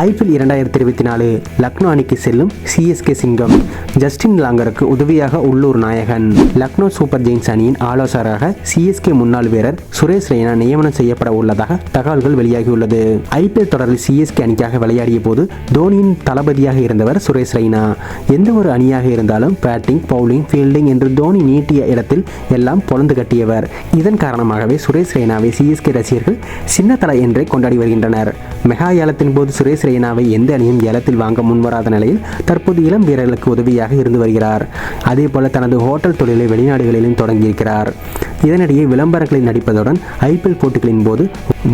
IPL இரண்டாயிரத்தி இருபத்தி நாலு லக்னோ அணிக்கு செல்லும் சிஎஸ்கே சிங்கம். ஜஸ்டின் லாங்கருக்கு உதவியாக உள்ளூர் நாயகன். லக்னோ சூப்பர் ஜெயின்ஸ் அணியின் ஆலோசகராக சிஎஸ்கே முன்னாள் வீரர் சுரேஷ் ரெய்னா நியமனம் செய்யப்பட உள்ளதாக தகவல்கள் வெளியாகியுள்ளது. ஐபிஎல் தொடரில் சிஎஸ்கே அணிக்காக விளையாடிய போது தோனியின் தளபதியாக இருந்தவர் சுரேஷ் ரெய்னா. எந்த ஒரு அணியாக இருந்தாலும் பேட்டிங் பவுலிங் ஃபீல்டிங் என்று தோனி நீட்டிய இடத்தில் எல்லாம் பொழந்து கட்டியவர். இதன் காரணமாகவே சுரேஷ் ரெய்னாவை சிஎஸ்கே ரசிகர்கள் சின்ன தலை என்றே கொண்டாடி வருகின்றனர். மெகா ஏலத்தின் போது சுரேஷ் ரெய்னாவை எந்த அணியும் ஏலத்தில் வாங்க முன்வராத நிலையில் தற்போது இளம் வீரர்களுக்கு உதவியாக இருந்து வருகிறார். அதேபோல தனது ஹோட்டல் தொழிலை வெளிநாடுகளிலும் தொடங்கியிருக்கிறார். இதனிடையே விளம்பரங்களில் நடிப்பதுடன் ஐபிஎல் போட்டிகளின் போது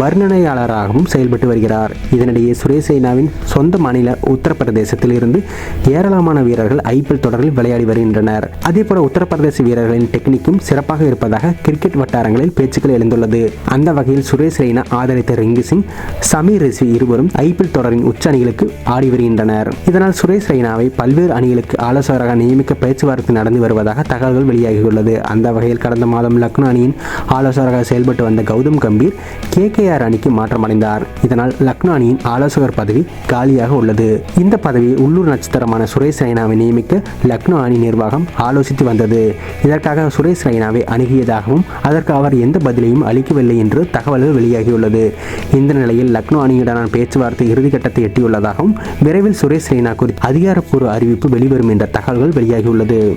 வர்ணனையாளராகவும் செயல்பட்டு வருகிறார். இதனிடையே சுரேஷ் ரெய்னாவின் சொந்த மாநில உத்தரப்பிரதேசத்தில் இருந்து ஏராளமான வீரர்கள் ஐபிஎல் தொடரில் விளையாடி வருகின்றனர். அதேபோல உத்தரப்பிரதேச வீரர்களின் டெக்னிக்கும் சிறப்பாக இருப்பதாக கிரிக்கெட் வட்டாரங்களில் பேச்சுக்கள் எழுந்துள்ளது. அந்த வகையில் சுரேஷ் ரெய்னா ஆதரித்த ரிங்கு சிங் சமீர் ரிஸ்வி இருவரும் ஐபிஎல் தொடரின் உச்ச அணிகளுக்கு ஆடி வருகின்றனர். இதனால் சுரேஷ் ரெய்னாவை பல்வேறு அணிகளுக்கு ஆலோசகராக நியமிக்க பேச்சுவார்த்தை நடந்து வருவதாக தகவல்கள் வெளியாகியுள்ளது. அந்த வகையில் கடந்த மாதம் லக்னோ அணியின் ஆலோசகராக செயல்பட்டு வந்த Gautam Gambhir K K KKR அணிக்கு மாற்றமடைந்தார் இதனால் லக்னோ அணியின் ஆலோசகர் பதவி காலியாக உள்ளது. இந்த பதவியை உள்ளூர் நட்சத்திரமான சுரேஷ் ரெய்னாவை நியமிக்க லக்னோ அணி நிர்வாகம் ஆலோசித்து வந்தது. இதற்காக சுரேஷ் ரெய்னாவை அணுகியதாகவும் அதற்கு அவர் எந்த பதிலையும் அளிக்கவில்லை என்று தகவல்கள் வெளியாகியுள்ளது. இந்த நிலையில் லக்னோ அணியுடனான பேச்சுவார்த்தை இறுதிக்கட்டத்தை எட்டியுள்ளதாகவும் விரைவில் சுரேஷ் ரெய்னா குறித்து அதிகாரப்பூர்வ அறிவிப்பு வெளிவரும் என்ற தகவல்கள் வெளியாகியுள்ளது.